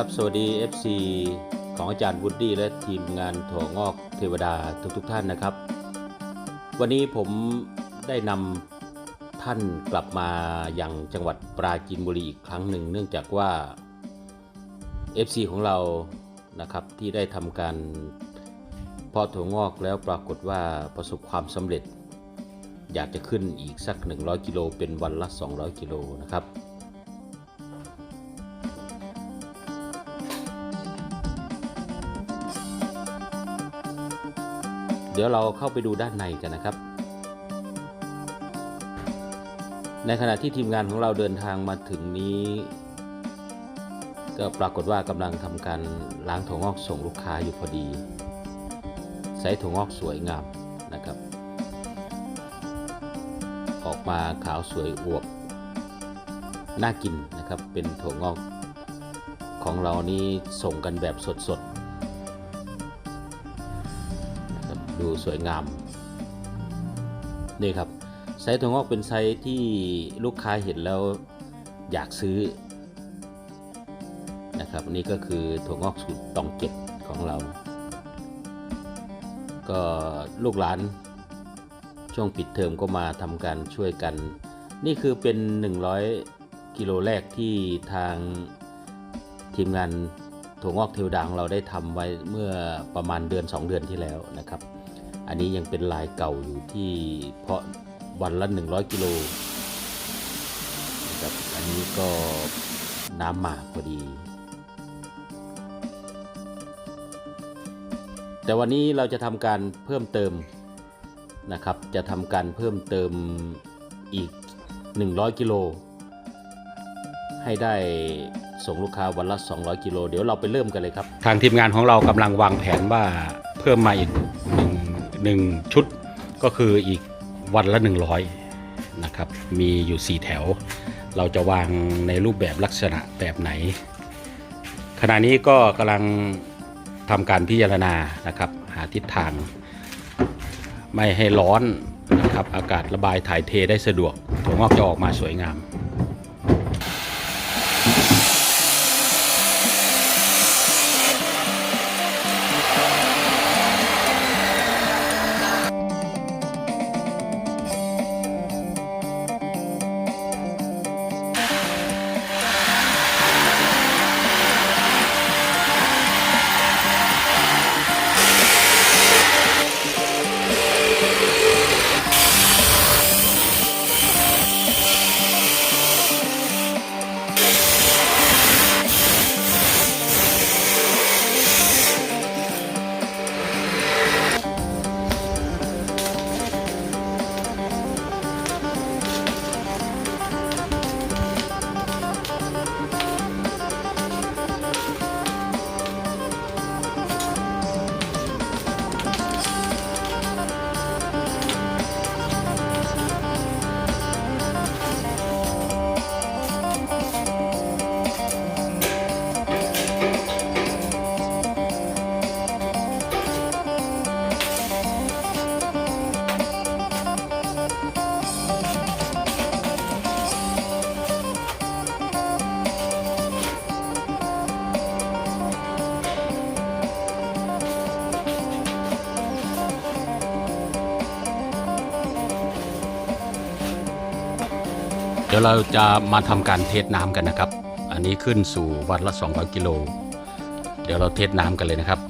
ครับสวัสดี FC ของอาจารย์วุฒิและทีมงานถั่วงอกเทวดาทุกทท่านนะครับ วันนี้ผมได้นำท่านกลับมาอยังจังหวัดปราจีนบุรีอีกครั้งหนึ่ง เนื่องจากว่า FC ของเรานะครับที่ได้ทำการเพาะถั่วงอกแล้วปรากฏว่าประสบความสำเร็จ อยากจะขึ้นอีกสัก 100 กิโลเป็นวันละ 200 กิโลนะครับ เดี๋ยวเราเข้าไปดูด้านในกันนะครับ ในขณะที่ทีมงานของเราเดินทางมาถึงนี้ ก็ปรากฏว่ากำลังทำการล้างถั่วงอกส่งลูกค้าอยู่พอดีไซส์ถั่วงอกสวยงามนะครับ ออกมาขาวสวยอวบน่ากินนะครับเป็นถั่วงอกของเรานี่ส่งกันแบบสดๆ ดูสวยงาม นี่ครับไซส์ถั่วงอกเป็นไซส์ที่ลูกค้าเห็นแล้วอยากซื้อนะครับนี่ก็คือถั่วงอกสูตรตองเจ็ดของเรา ก็ลูกหลานช่วงปิดเทอมก็มาทำการช่วยกัน นี่คือเป็น 100 กิโลแรกที่ทางทีมงานถั่วงอกเทวดาของเราได้ทำไว้เมื่อประมาณเดือน 2 เดือนที่แล้วนะครับ อันนี้ยังเป็นลายเก่าอยู่ที่เพาะวันละ 100 กิโลนะครับอันนี้ก็น้ำหมากพอดี แต่วันนี้เราจะทำการเพิ่มเติมนะครับ จะทำการเพิ่มเติมอีก 100 กิโล ให้ได้ส่งลูกค้าวันละ 200 กิโล เดี๋ยวเราไปเริ่มกันเลยครับ ทางทีมงานของเรากำลังวางแผนว่าเพิ่มมาอีก หนึ่งชุดก็คืออีกวันละ 100นะครับมีอยู่ 4 แถว เราจะวางในรูปแบบลักษณะแบบไหน ขณะนี้ก็กำลังทำการพิจารณานะครับ หาทิศทาง ไม่ให้ร้อนนะครับอากาศระบายถ่ายเทได้สะดวกถั่วงอกจะออกมาสวยงาม ดี๋ยวเราจะมาทำการเทสน้ำกันนะครับ อันนี้ขึ้นสู่วันละ 200 กิโล เดี๋ยวเราเทสน้ำกันเลยนะครับ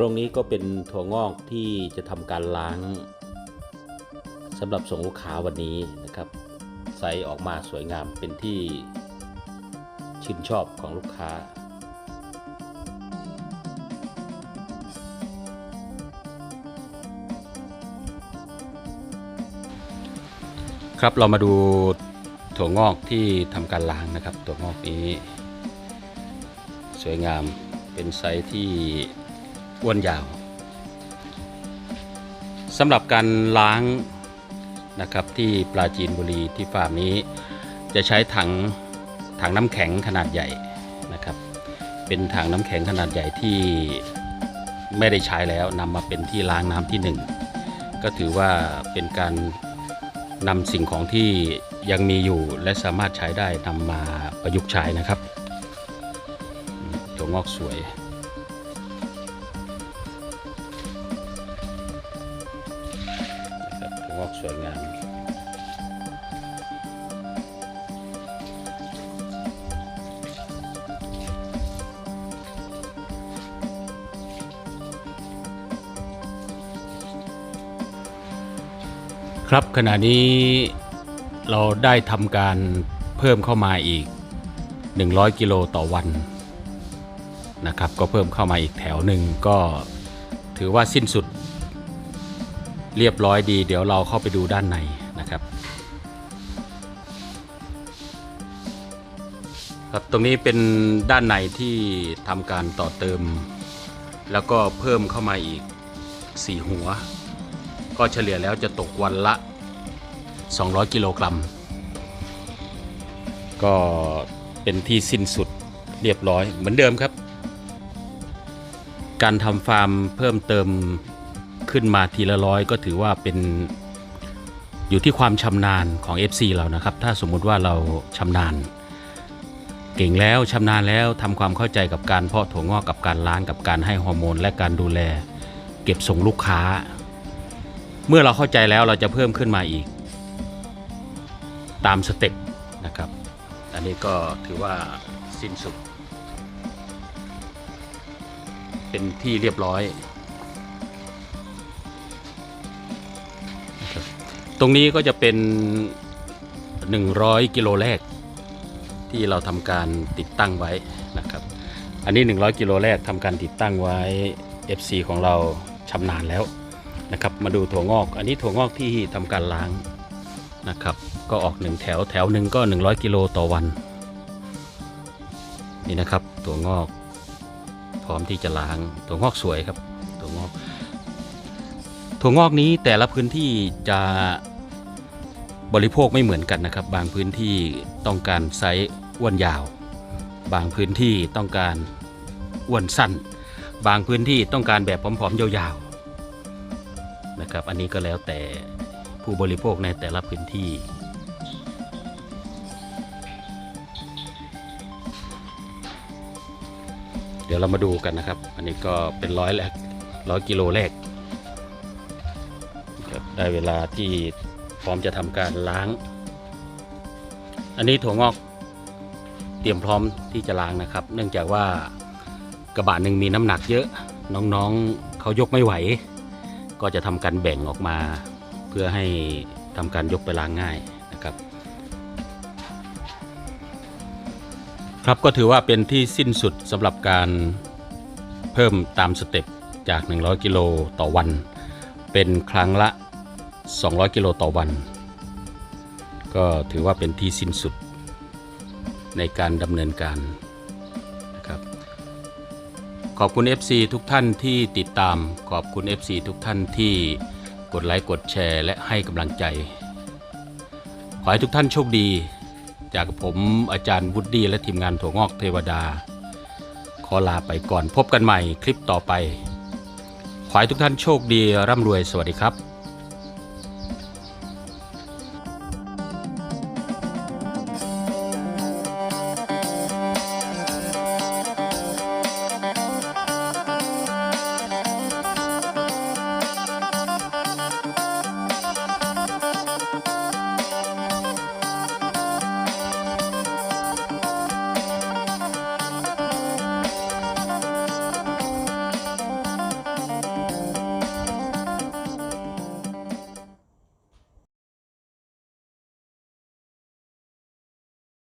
รงนี้ก็เป็นถั่วงอกที่จะทำการล้างสำหรับส่งลูกค้าวันนี้นะครับไซส์ออกมาสวยงามเป็นที่ชื่นชอบของลูกค้า ครับเรามาดูถั่วงอกที่ทำการล้างนะครับ ถั่วงอกนี้ สวยงามเป็นไซส์ที่ อ้วนยาวสำหรับการล้างนะครับที่ปราจีนบุรีที่ฟาร์มนี้ จะใช้ถังถังน้ำแข็งขนาดใหญ่นะครับ เป็นถังน้ำแข็งขนาดใหญ่ที่ไม่ได้ใช้แล้วนำมาเป็นที่ล้างน้ำที่หนึ่งก็ถือว่าเป็นการนำสิ่งของที่ยังมีอยู่และสามารถใช้ได้นำมาประยุกต์ใช้นะครับถั่วงอกสวย สวยงามครับขณะนี้เราได้ทำการเพิ่มเข้ามาอีก 100 กิโลต่อวันนะครับ ก็เพิ่มเข้ามาอีกแถวหนึ่งก็ถือว่าสิ้นสุด เรียบร้อยดี เดี๋ยวเราเข้าไปดูด้านในนะครับครับตรงนี้เป็นด้านในที่ทำการต่อเติม แล้วก็เพิ่มเข้ามาอีก 4 หัว ก็เฉลี่ยแล้วจะตกวันละ 200 กิโลกรัม ก็เป็นที่สิ้นสุดเรียบร้อยเหมือนเดิมครับ การทำฟาร์มเพิ่มเติม ขึ้นมาทีละร้อยก็ถือว่าเป็นอยู่ที่ความชำนาญของ FC เรานะครับ ถ้าสมมุติว่าเราชำนาญ เก่งแล้วชำนาญแล้วทำความเข้าใจกับการเพาะถั่วงอกกับการล้างกับการให้ฮอร์โมน และการดูแล เก็บส่งลูกค้า เมื่อเราเข้าใจแล้วเราจะเพิ่มขึ้นมาอีก ตามสเต็ปนะครับ อันนี้ก็ถือว่าสิ้นสุด เป็นที่เรียบร้อย ตรงนี้ก็จะเป็น 100 กิโลแรก ที่เราทำการติดตั้งไว้นะครับ อันนี้ 100 กิโลแรกทำการติดตั้งไว้ FC ของเราชำนาญแล้วนะครับ มาดูถั่วงอก อันนี้ถั่วงอกที่ทำการล้างนะครับ ก็ออกหนึ่งแถวแถวหนึ่งก็ 100 กิโลต่อวัน นี่นะครับถั่วงอก พร้อมที่จะล้างถั่วงอกสวยครับถั่วงอกถั่วงอกนี้แต่ละพื้นที่จะ บริโภคไม่เหมือนกันนะครับ บางพื้นที่ต้องการไซส์อ้วนยาว บางพื้นที่ต้องการอ้วนสั้น บางพื้นที่ต้องการแบบผอมๆยาวๆนะครับ อันนี้ก็แล้วแต่ผู้บริโภคในแต่ละพื้นที่ เดี๋ยวเรามาดูกันนะครับ อันนี้ก็เป็นร้อยแรกร้อยกิโลแรกครับได้เวลาที่ พร้อมจะทำการล้าง อันนี้ถั่วงอกเตรียมพร้อมที่จะล้างนะครับ เนื่องจากว่ากระบะหนึ่งมีน้ำหนักเยอะ น้องๆเขายกไม่ไหว ก็จะทำการแบ่งออกมา เพื่อให้ทำการยกไปล้างง่ายนะครับ ครับก็ถือว่าเป็นที่สิ้นสุดสำหรับการเพิ่มตามสเต็ปจาก 100 กิโลต่อวัน เป็นครั้งละ 200 กิโลต่อวัน ก็ถือว่าเป็นที่สิ้นสุดในการดำเนินการนะครับขอบคุณ FC ทุกท่านที่ติดตามขอบคุณ FC ทุกท่านที่กดไลค์กดแชร์และให้กำลังใจ ขอให้ทุกท่านโชคดี จากผมอาจารย์วุฒิและทีมงานถั่วงอกเทวดา ขอลาไปก่อนพบกันใหม่คลิปต่อไป ขอให้ทุกท่านโชคดีร่ำรวยสวัสดีครับ